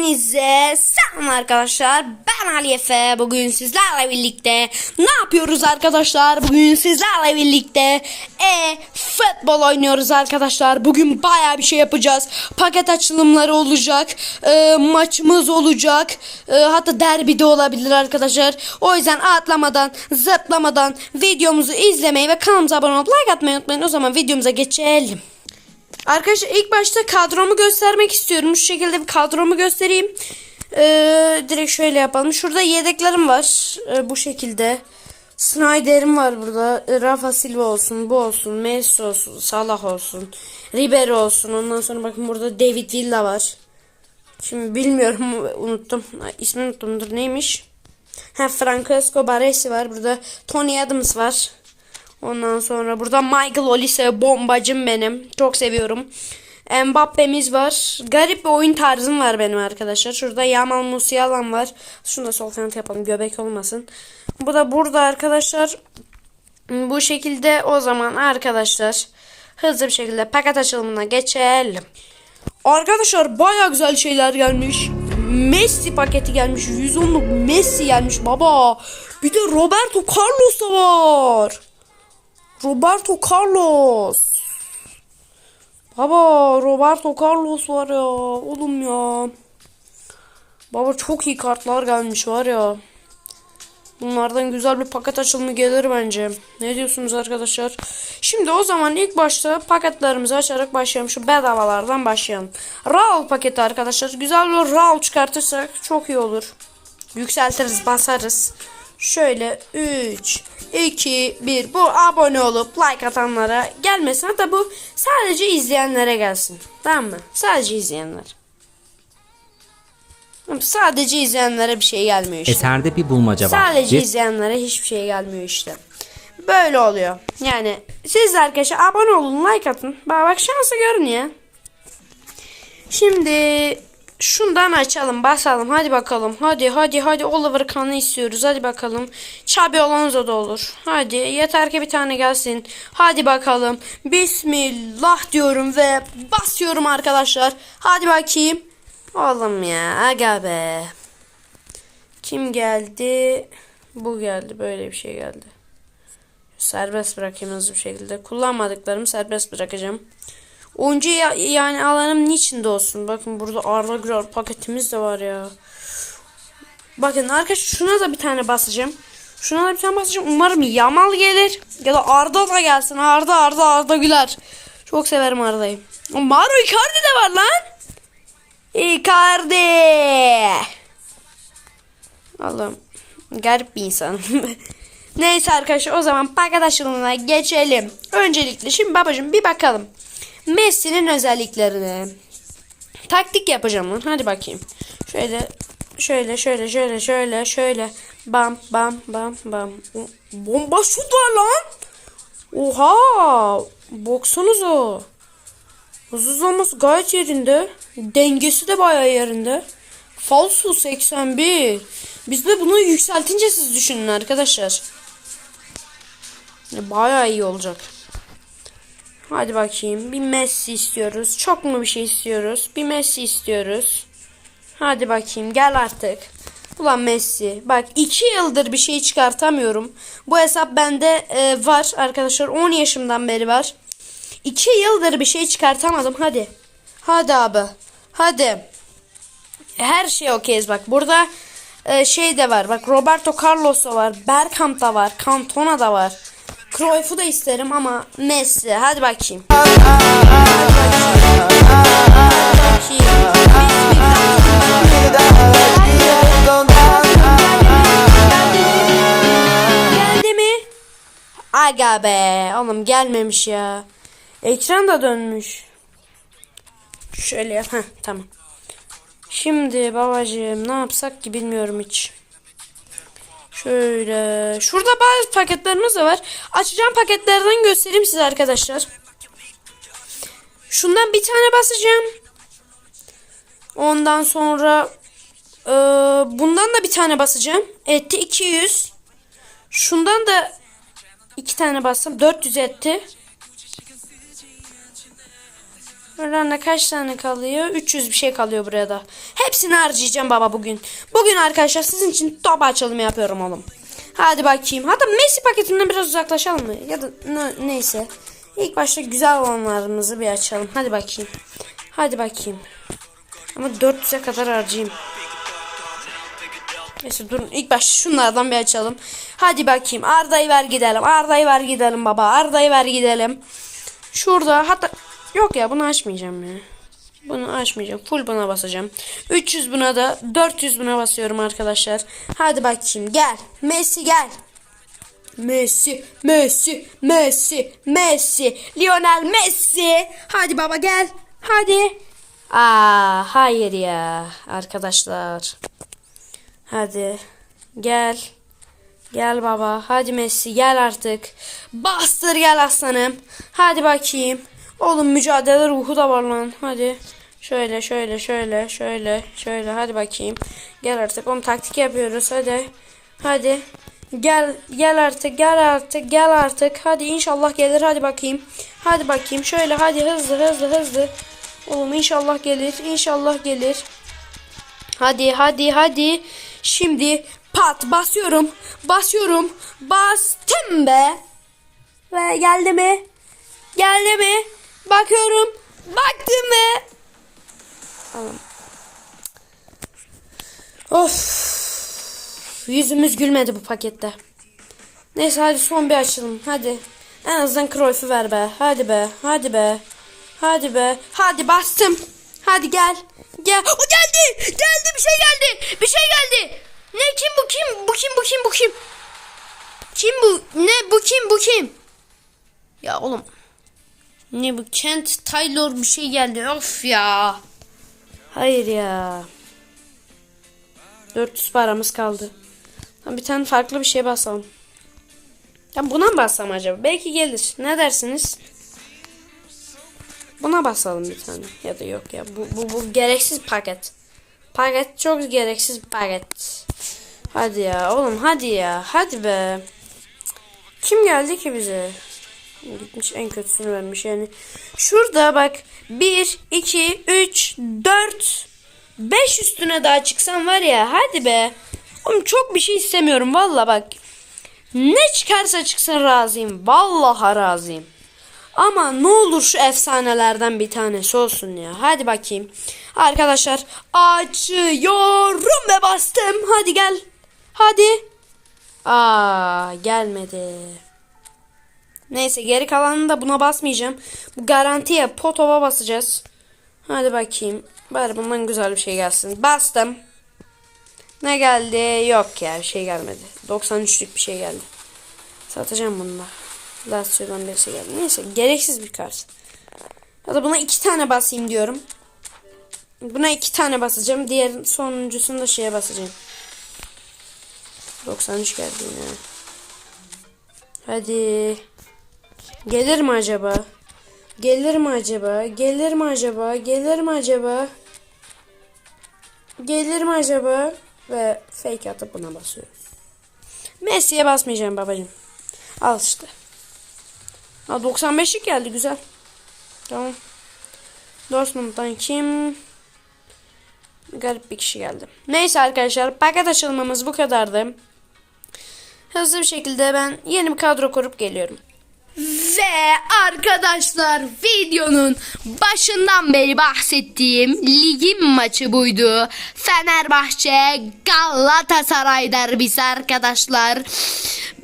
Hepinize selam arkadaşlar. Ben Ali Efe. Bugün sizlerle birlikte ne yapıyoruz arkadaşlar? Bugün sizlerle birlikte e futbol oynuyoruz arkadaşlar. Bugün baya bir şey yapacağız. Paket açılımları olacak. e, maçımız olacak. E, hatta derbi de olabilir arkadaşlar. O yüzden atlamadan, zıplamadan videomuzu izlemeyi ve kanalımıza abone olup like atmayı unutmayın. O zaman videomuza geçelim. Arkadaşlar ilk başta kadromu göstermek istiyorum. Şu şekilde bir kadromu göstereyim. Ee, direkt şöyle yapalım. Şurada yedeklerim var. Ee, bu şekilde. Snyder'im var burada. Rafa Silva olsun, bu olsun, Messi olsun, Salah olsun, Ribery olsun. Ondan sonra bakın burada David Villa var. Şimdi bilmiyorum unuttum. İsmini unuttum. Dur neymiş? Ha Francesco Baresi var. Burada Tony Adams var. Ondan sonra burada Michael Olise bombacım benim. Çok seviyorum. Mbappe'miz var. Garip bir oyun tarzım var benim arkadaşlar. Şurada Yamal Musialan var. Şunu da sol kanat yapalım göbek olmasın. Bu da burada arkadaşlar. Bu şekilde o zaman arkadaşlar hızlı bir şekilde paket açılımına geçelim. Arkadaşlar baya güzel şeyler gelmiş. Messi paketi gelmiş. 110'luk Messi gelmiş baba. Bir de Roberto Carlos da var. Roberto Carlos. Baba Roberto Carlos var ya. Oğlum ya. Baba çok iyi kartlar gelmiş var ya. Bunlardan güzel bir paket açılımı gelir bence. Ne diyorsunuz arkadaşlar? Şimdi o zaman ilk başta paketlerimizi açarak başlayalım. Şu bedavalardan başlayalım. Raul paketi arkadaşlar. Güzel bir Raul çıkartırsak çok iyi olur. Yükseltiriz basarız. Şöyle 3, 2, 1. Bu abone olup like atanlara gelmesin. Hatta bu sadece izleyenlere gelsin. Tamam mı? Sadece izleyenler. Sadece izleyenlere bir şey gelmiyor işte. Eserde bir bulmaca var. Sadece Bir izleyenlere hiçbir şey gelmiyor işte. Böyle oluyor. Yani siz arkadaşlar abone olun, like atın. Bak bak şansı görün ya. Şimdi şundan açalım, basalım. Hadi bakalım. Hadi hadi hadi Oliver Kahn'ı istiyoruz. Hadi bakalım. Xabi Alonso da olur. Hadi yeter ki bir tane gelsin. Hadi bakalım. Bismillah diyorum ve basıyorum arkadaşlar. Hadi bakayım. Oğlum ya aga be. Kim geldi? Bu geldi. Böyle bir şey geldi. Serbest bırakayım hızlı bir şekilde. Kullanmadıklarımı serbest bırakacağım. Oyuncu ya- yani alanım niçin de olsun. Bakın burada Arda Güler paketimiz de var ya. Bakın arkadaşlar şuna da bir tane basacağım. Şuna da bir tane basacağım. Umarım Yamal gelir. Ya da Arda da gelsin. Arda Arda Arda Güler. Çok severim Arda'yı. Mario Icardi de var lan. Icardi. Allah'ım garip bir insanım. Neyse arkadaşlar o zaman açılımına geçelim. Öncelikle şimdi babacığım bir bakalım. Messi'nin özelliklerine. Taktik yapacağım lan. Hadi bakayım. Şöyle şöyle şöyle şöyle şöyle şöyle bam bam bam bam. O- Bomba şut var lan. Oha! Boksanıza. Hızlı gayet yerinde. Dengesi de bayağı yerinde. Falso 81. Biz de bunu yükseltince siz düşünün arkadaşlar. Ya Bayağı iyi olacak. Hadi bakayım. Bir Messi istiyoruz. Çok mu bir şey istiyoruz? Bir Messi istiyoruz. Hadi bakayım gel artık. Ulan Messi. Bak 2 yıldır bir şey çıkartamıyorum. Bu hesap bende e, var arkadaşlar. 10 yaşımdan beri var. 2 yıldır bir şey çıkartamadım. Hadi. Hadi abi. Hadi. Her şey okeyiz bak. Burada e, şey de var. Bak Roberto Carlos da var. Bergkamp da var. Cantona da var. Cruyff'u da isterim ama Messi. Hadi bakayım. Geldi mi? Aga be. Oğlum gelmemiş ya. Ekran da dönmüş. Şöyle yap. Heh, tamam. Şimdi babacığım ne yapsak ki bilmiyorum hiç. Şöyle. Şurada bazı paketlerimiz de var. Açacağım paketlerden göstereyim size arkadaşlar. Şundan bir tane basacağım. Ondan sonra e, bundan da bir tane basacağım. Etti 200. Şundan da iki tane bassam 400 etti. Buradan da kaç tane kalıyor? 300 bir şey kalıyor buraya da. Hepsini harcayacağım baba bugün. Bugün arkadaşlar sizin için top açılımı yapıyorum oğlum. Hadi bakayım. Hatta Messi paketinden biraz uzaklaşalım mı? Ya da ne- neyse. İlk başta güzel olanlarımızı bir açalım. Hadi bakayım. Hadi bakayım. Ama 400'e kadar harcayayım. Neyse durun ilk başta şunlardan bir açalım. Hadi bakayım Arda'yı ver gidelim. Arda'yı ver gidelim baba. Arda'yı ver gidelim. Şurada hatta yok ya bunu açmayacağım ya. Bunu açmayacağım. Full buna basacağım. 300 buna da 400 buna basıyorum arkadaşlar. Hadi bakayım gel. Messi gel. Messi, Messi, Messi, Messi, Lionel Messi. Hadi baba gel. Hadi. Aa, hayır ya arkadaşlar. Hadi. Gel. Gel baba. Hadi Messi gel artık. Bastır gel aslanım. Hadi bakayım. Oğlum mücadele ruhu da var lan. Hadi. Şöyle şöyle şöyle şöyle şöyle hadi bakayım. Gel artık. Oğlum taktik yapıyoruz. Hadi. Hadi. Gel gel artık gel artık gel artık. Hadi inşallah gelir. Hadi bakayım. Hadi bakayım. Şöyle hadi hızlı hızlı hızlı. Oğlum inşallah gelir. İnşallah gelir. Hadi hadi hadi. Şimdi pat basıyorum. Basıyorum. Bastım be. Ve geldi mi? Geldi mi? Bakıyorum. Baktım mı? Alın. Of. Yüzümüz gülmedi bu pakette. Neyse hadi son bir açalım. Hadi. En azından Cruyff'u ver be. Hadi be. Hadi be. Hadi be. Hadi bastım. Hadi gel. Gel. O geldi. Geldi bir şey geldi. Bir şey geldi. Ne kim bu kim? Bu kim bu kim bu kim? Kim bu? Ne bu kim bu kim? Ya oğlum. Ne bu? Kent Taylor bir şey geldi. Of ya. Hayır ya. 400 paramız kaldı. Bir tane farklı bir şey basalım. Ya buna mı bassam acaba? Belki gelir. Ne dersiniz? Buna basalım bir tane. Ya da yok ya. Bu, bu, bu gereksiz paket. Paket çok gereksiz paket. Hadi ya oğlum hadi ya. Hadi be. Kim geldi ki bize? Gitmiş en kötüsünü vermiş yani. Şurada bak 1, 2, 3, 4, 5 üstüne daha çıksam var ya hadi be. Oğlum çok bir şey istemiyorum valla bak. Ne çıkarsa çıksın razıyım. Vallahi razıyım. Ama ne olur şu efsanelerden bir tanesi olsun ya. Hadi bakayım. Arkadaşlar açıyorum ve bastım. Hadi gel. Hadi. Aa gelmedi. Neyse geri kalanını da buna basmayacağım. Bu garantiye potova basacağız. Hadi bakayım. Bari bundan güzel bir şey gelsin. Bastım. Ne geldi? Yok ya bir şey gelmedi. 93'lük bir şey geldi. Satacağım bunu da. Lazio'dan birisi geldi. Neyse gereksiz bir kart. Ya da buna iki tane basayım diyorum. Buna iki tane basacağım. Diğer sonuncusunu da şeye basacağım. 93 geldi yine. Hadi. Gelir mi acaba? Gelir mi acaba? Gelir mi acaba? Gelir mi acaba? Gelir mi acaba? Ve fake atıp buna basıyorum. Messi'ye basmayacağım babacığım. Al işte. Ha 95'lik geldi güzel. Tamam. Dortmund'dan kim? Garip bir kişi geldi. Neyse arkadaşlar paket açılmamız bu kadardı. Hızlı bir şekilde ben yeni bir kadro kurup geliyorum. Ve arkadaşlar videonun başından beri bahsettiğim ligin maçı buydu. Fenerbahçe Galatasaray derbisi arkadaşlar.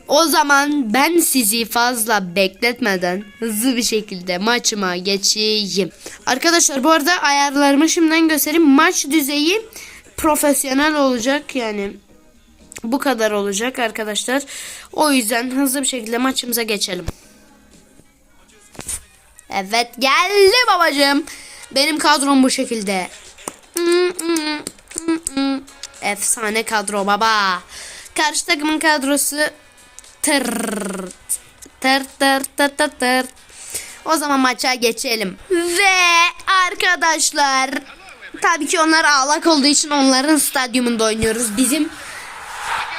O zaman ben sizi fazla bekletmeden hızlı bir şekilde maçıma geçeyim. Arkadaşlar bu arada ayarlarımı şimdiden göstereyim. Maç düzeyi profesyonel olacak yani bu kadar olacak arkadaşlar. O yüzden hızlı bir şekilde maçımıza geçelim. Evet geldi babacığım. Benim kadrom bu şekilde. Efsane kadro baba. Karşı takımın kadrosu. Tırt tırt tırt tırt tırt. O zaman maça geçelim. Ve arkadaşlar tabii ki onlar ağlak olduğu için onların stadyumunda oynuyoruz. Bizim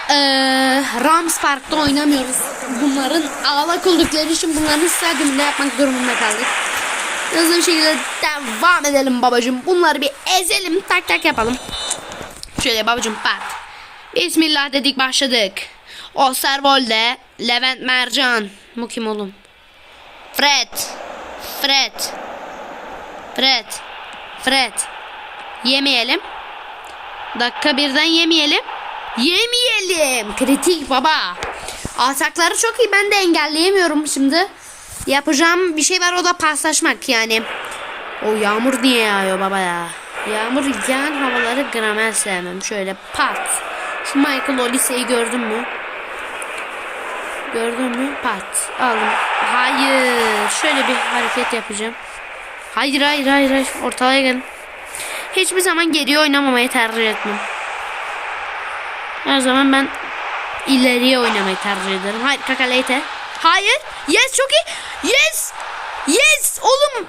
eee Rams Park'ta oynamıyoruz. Bunların ağlak oldukları için bunların stadyumunda yapmak durumunda kaldık. Hızlı bir şekilde devam edelim babacım. Bunları bir ezelim. Tak tak yapalım. Şöyle babacım bak. Bismillah dedik başladık. Osterwolde, Levent Mercan. Bu kim oğlum? Fred. Fred. Fred. Fred. Yemeyelim. Dakika birden yemeyelim. Yemeyelim. Kritik baba. Atakları çok iyi. Ben de engelleyemiyorum şimdi. Yapacağım bir şey var o da paslaşmak yani. O yağmur niye yağıyor baba ya? Yağmur yağan havaları gramer sevmem. Şöyle pat. Şu Michael Olise'yi gördün mü? Gördün mü? Pat. Aldım. Hayır. Şöyle bir hareket yapacağım. Hayır hayır hayır. hayır. Ortaya gelin. Hiçbir zaman geriye oynamamayı tercih etmem. Her zaman ben ileriye oynamayı tercih ederim. Hayır kakaleyte. Hayır. Yes çok iyi. Yes. Yes. Oğlum.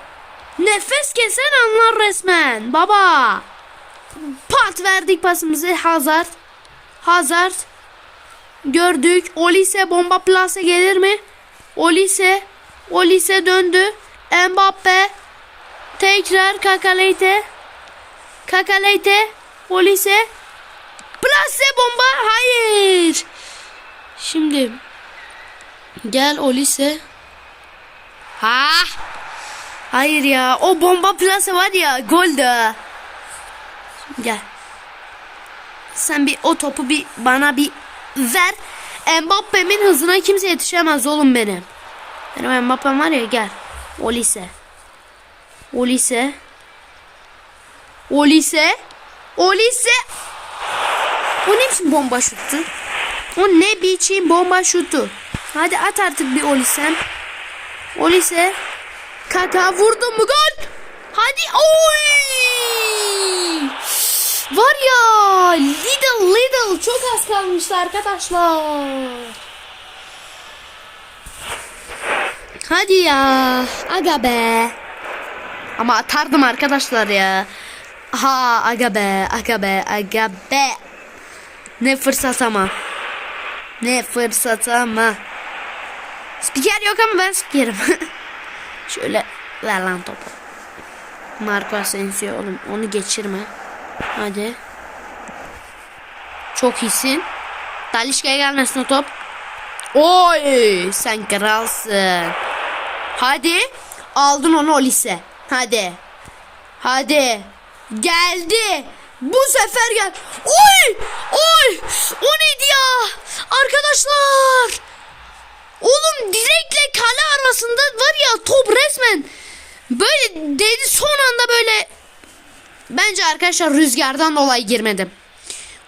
Nefes kesen anlar resmen. Baba. Pat verdik pasımızı. Hazard. Hazard. Gördük. Olise bomba plase gelir mi? Olise. Olise döndü. Mbappe. Tekrar Kakaleyte. Kakaleyte. Olise. Plase bomba. Hayır. Şimdi. Gel Olise. Ha. Hayır ya. O bomba plase var ya. Gol de. Gel. Sen bir o topu bir bana bir ver. Mbappe'min hızına kimse yetişemez oğlum benim. Benim Mbappe'm var ya gel. Olise. Olise. Olise. Olise. O ne biçim bomba şuttu? O ne biçim bomba şutu? Hadi at artık bir Olise. Olise. Kaka vurdun mu gol? Hadi oy! Var ya little little çok az kalmıştı arkadaşlar. Hadi ya. Aga be. Ama atardım arkadaşlar ya. Ha aga be aga be aga be. Ne fırsat ama. Ne fırsat ama. Spiker yok ama ben spikerim. Şöyle ver lan topu. Marco Asensio oğlum onu geçirme. Hadi. Çok iyisin. Talişka'ya gelmesin o top. Oy sen kralsın. Hadi. Aldın onu Olise. Hadi. Hadi. Geldi. Bu sefer gel. Oy! Oy! O neydi ya? Arkadaşlar. Oğlum direkle kale arasında var ya top resmen böyle dedi son anda böyle bence arkadaşlar rüzgardan dolayı girmedim.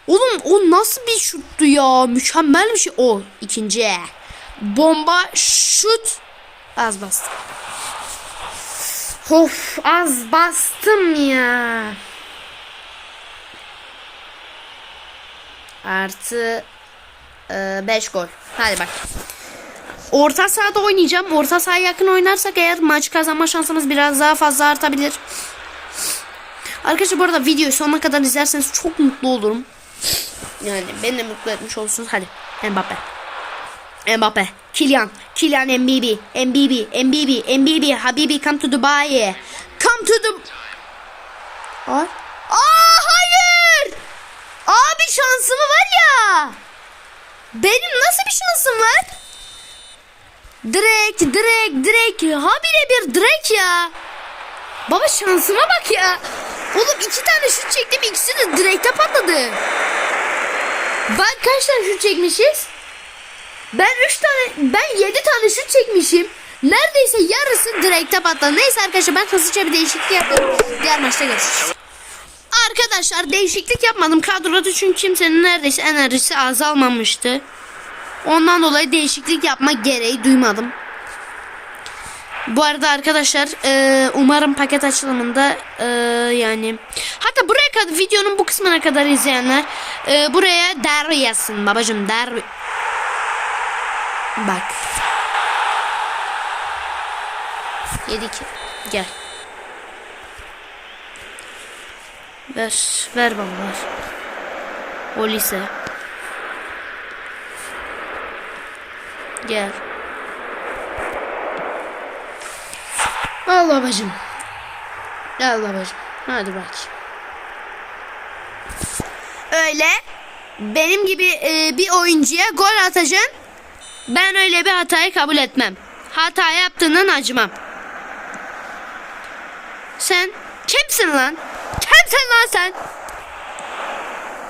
Oğlum o nasıl bir şuttu ya? Mükemmel bir şey. O ikinci. Bomba şut. Az bastım. Of az bastım ya. Artı 5 gol. Hadi bak. Orta sahada oynayacağım. Orta sahaya yakın oynarsak eğer maç kazanma şansımız biraz daha fazla artabilir. Arkadaşlar bu arada videoyu sonuna kadar izlerseniz çok mutlu olurum. Yani beni de mutlu etmiş olursunuz. Hadi Mbappe. Mbappe. Kylian. Kylian Mbappe. Mbappe. Mbappe. Mbappe. Habibi come to Dubai. Come to the... Aa, Aa. Abi şansımı var ya. Benim nasıl bir şansım var? Direkt, direkt, direkt. Habire bir direkt ya. Baba şansıma bak ya. Oğlum iki tane şut çektim ikisi de direkte patladı. Bak kaç tane şut çekmişiz? Ben üç tane, ben yedi tane şut çekmişim. Neredeyse yarısı direkte patladı. Neyse arkadaşlar ben hızlıca bir değişiklik yapıyorum. Diğer maçta görüşürüz. Arkadaşlar değişiklik yapmadım kadroda çünkü kimsenin neredeyse enerjisi azalmamıştı. Ondan dolayı değişiklik yapma gereği duymadım. Bu arada arkadaşlar e, umarım paket açılımında e, yani hatta buraya kadar videonun bu kısmına kadar izleyenler e, buraya derbi yazsın babacım derbi. Bak. Yedik. Gel. Ver. Ver baba ver. O lise. Gel. Al babacım. Al babacım. Hadi bak. Öyle benim gibi e, bir oyuncuya gol atacaksın. Ben öyle bir hatayı kabul etmem. Hata yaptığından acımam. Sen kimsin lan? Kimsin lan sen?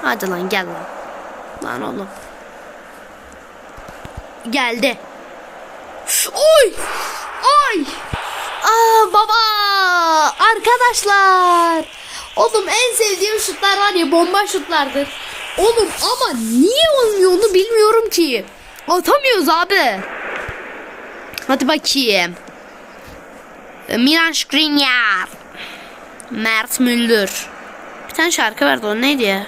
Hadi lan gel lan. Lan oğlum. Geldi. Oy! Oy! Aa baba! Arkadaşlar! Oğlum en sevdiğim şutlar var ya bomba şutlardır. Oğlum ama niye olmuyor onu bilmiyorum ki. Atamıyoruz abi. Hadi bakayım. Milan Skriniar. Mert Müldür. Bir tane şarkı vardı o neydi ya?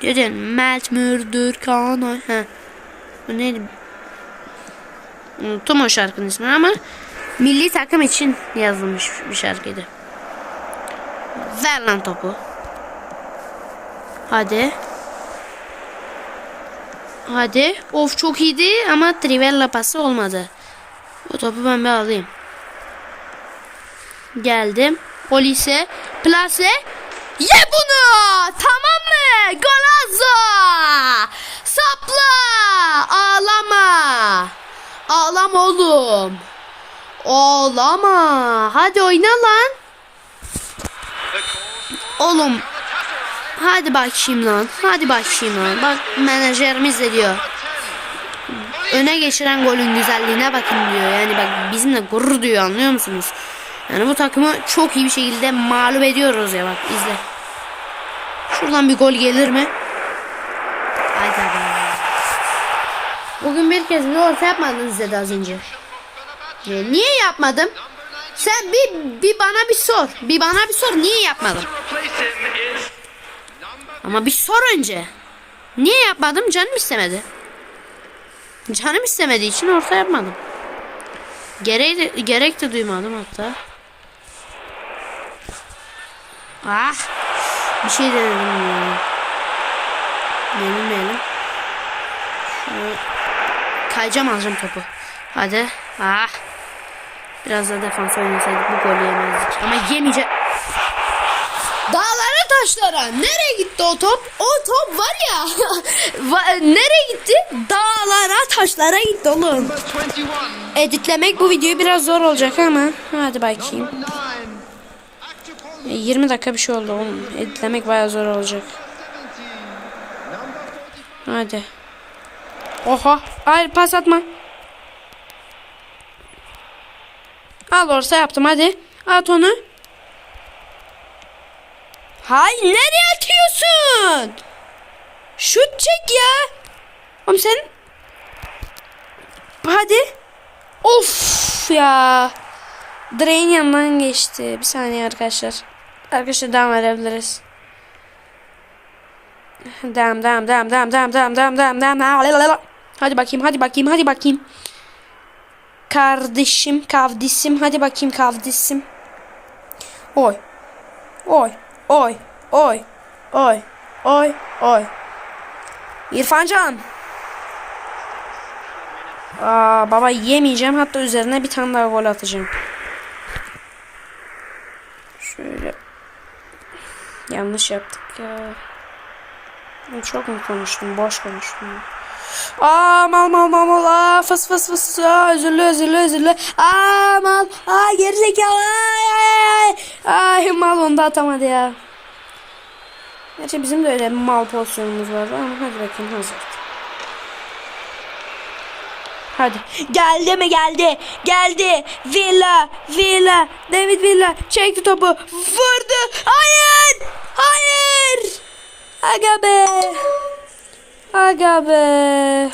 Diyor Mert Müldür Kaan. Ha. Bu neydi? Unuttum o şarkının ismini ama milli takım için yazılmış bir şarkıydı. Ver lan topu. Hadi. Hadi. Of çok iyiydi ama Trivella pası olmadı. Bu topu ben bir alayım. Geldim. Polise. Plase. Ye bunu. Tamam mı? Golazo. Sapla. Ağlama. Ağlama oğlum. Ağlama. Hadi oyna lan. Oğlum. Hadi bakayım lan. Hadi bakayım lan. Bak menajerimiz de diyor. Öne geçiren golün güzelliğine bakın diyor. Yani bak bizimle gurur duyuyor anlıyor musunuz? Yani bu takımı çok iyi bir şekilde mağlup ediyoruz ya bak izle. Şuradan bir gol gelir mi? Haydi be. Bugün bir kez bir orta yapmadınız dedi az önce. Ya niye yapmadım? Sen bir, bir bana bir sor. Bir bana bir sor. Niye yapmadım? Ama bir sor önce. Niye yapmadım? Canım istemedi. Canım istemediği için orta yapmadım. Gerek de, gerek de duymadım hatta. Ah. Bir şey denedim ya. Denemeyelim. Şöyle kayacağım alacağım topu. Hadi. Ah. Biraz da defans oynasaydık bu golü yemezdik. Ama yemeyecek. Dağlara taşlara. Nereye gitti o top? O top var ya. nereye gitti? Dağlara taşlara gitti oğlum. Editlemek bu videoyu biraz zor olacak ama. Hadi bakayım. E, 20 dakika bir şey oldu oğlum. Editlemek bayağı zor olacak. Hadi. Oha. Hayır pas atma. Al orta yaptım hadi. At onu. Hay nereye atıyorsun? Şut çek ya. Oğlum sen. Hadi. Of ya. Drain yanından geçti. Bir saniye arkadaşlar. Arkadaşlar devam edebiliriz. Devam devam devam devam devam devam devam devam devam. Hadi bakayım hadi bakayım hadi bakayım. Kardeşim kavdisim hadi bakayım kavdisim. Oy. Oy. Oy. Oy. Oy. Oy. Oy. İrfancan. Aa, baba yemeyeceğim. Hatta üzerine bir tane daha gol atacağım. Şöyle. Yanlış yaptık ya. Ben çok mu konuştum? Boş konuştum. Aa mal mal mal mal aa fıs fıs fıs aa özürlü özürlü özürlü aa mal aa gerizekalı ay ay ay ay mal onu da atamadı ya. Gerçi bizim de öyle mal pozisyonumuz vardı ama hadi bakayım hazır. Hadi. Geldi mi geldi. Geldi. Villa. Villa. David Villa. Çekti topu. Vurdu. Hayır. Hayır. Aga be. Aga be.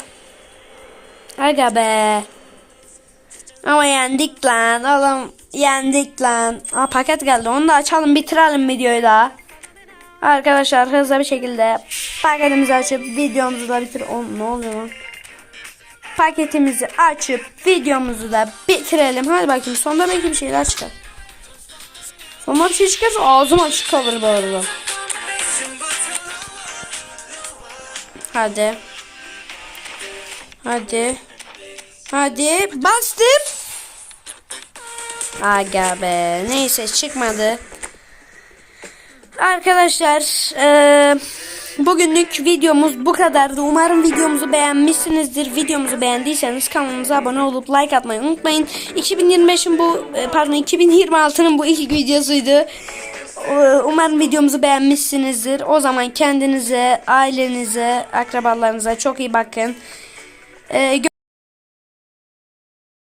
Aga be. Ama yendik lan. Oğlum yendik lan. Aa, paket geldi. Onu da açalım bitirelim videoyu da. Arkadaşlar hızlı bir şekilde paketimizi açıp videomuzu da bitir. Oğlum ne oluyor lan? Paketimizi açıp videomuzu da bitirelim. Hadi bakayım sonda belki bir şeyler çıkar. Sonda bir şey çıkarsa ağzım açık kalır bu arada. Hadi. Hadi. Hadi. Bastım. Aga be. Neyse çıkmadı. Arkadaşlar eee, bugünlük videomuz bu kadardı. Umarım videomuzu beğenmişsinizdir. Videomuzu beğendiyseniz kanalımıza abone olup like atmayı unutmayın. 2025'in bu e, pardon 2026'nın bu ilk videosuydu. Ee, Umarım videomuzu beğenmişsinizdir. O zaman kendinize, ailenize, akrabalarınıza çok iyi bakın. Ee,